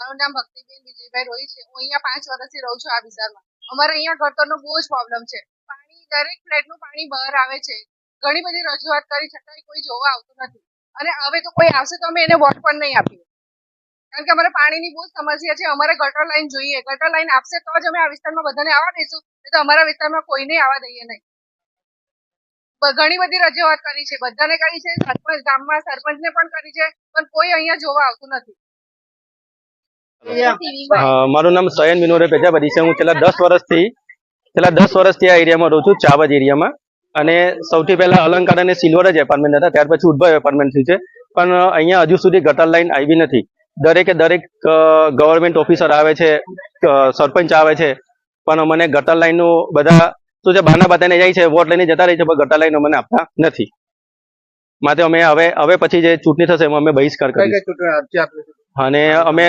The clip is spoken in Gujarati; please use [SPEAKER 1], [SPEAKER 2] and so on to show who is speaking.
[SPEAKER 1] મારું નામ ભક્તિબેન વિજયભાઈ રોહી છે. હું અહીંયા પાંચ વર્ષથી રહું છું આ વિસ્તારમાં. અમારે અહીંયા ગટરનો બહુ જ પ્રોબ્લેમ છે. પાણી, દરેક ફ્લેટનું પાણી બહાર આવે છે. ઘણી બધી રજૂઆત કરી, છતાંય કોઈ જોવા આવતું નથી. અને હવે તો કોઈ આવશે તો અમે એને વોટ પણ નહીં આપીએ. કારણ કે અમારે પાણીની બહુ સમસ્યા છે. અમારે ગટર લાઈન જોઈએ. ગટર લાઈન આપશે તો જ અમે આ વિસ્તારમાં બધાને આવવા દઈશું. તો અમારા વિસ્તારમાં કોઈને આવવા દઈએ નહીં. ઘણી બધી રજૂઆત કરી છે. બધાને કરી છે. સરપંચ, ગામમાં સરપંચને પણ કરી છે. પણ કોઈ અહીંયા જોવા આવતું નથી.
[SPEAKER 2] મારું નામ સયન વિનોરે પ્રજાપતિ છે. હું છેલ્લા દસ વર્ષથી છેલ્લા દસ વર્ષથી આ એરિયામાં રહું છું ચાવજ એરિયામાં. અને સૌથી પહેલા અલંકાર અને સિલ્વર જ એપાર્ટમેન્ટ હતા. ત્યાર પછી ઉદભવ એપાર્ટમેન્ટ થયું છે. પણ અહીંયા હજુ સુધી ગટર લાઇન આવી નથી. દરેકે દરેક ગવર્મેન્ટ ઓફિસર આવે છે સરપંચ આવે છે. પણ અમને ગટર લાઇનનું બધા શું છે બહાના બતાવીને જાય છે વોટ લઈને જતા રહે છે પણ ગટર લાઇન અમને આપતા નથી. માટે અમે હવે હવે પછી જે ચૂંટણી થશે એમાં અમે બહિષ્કાર કરીશું? અને અમે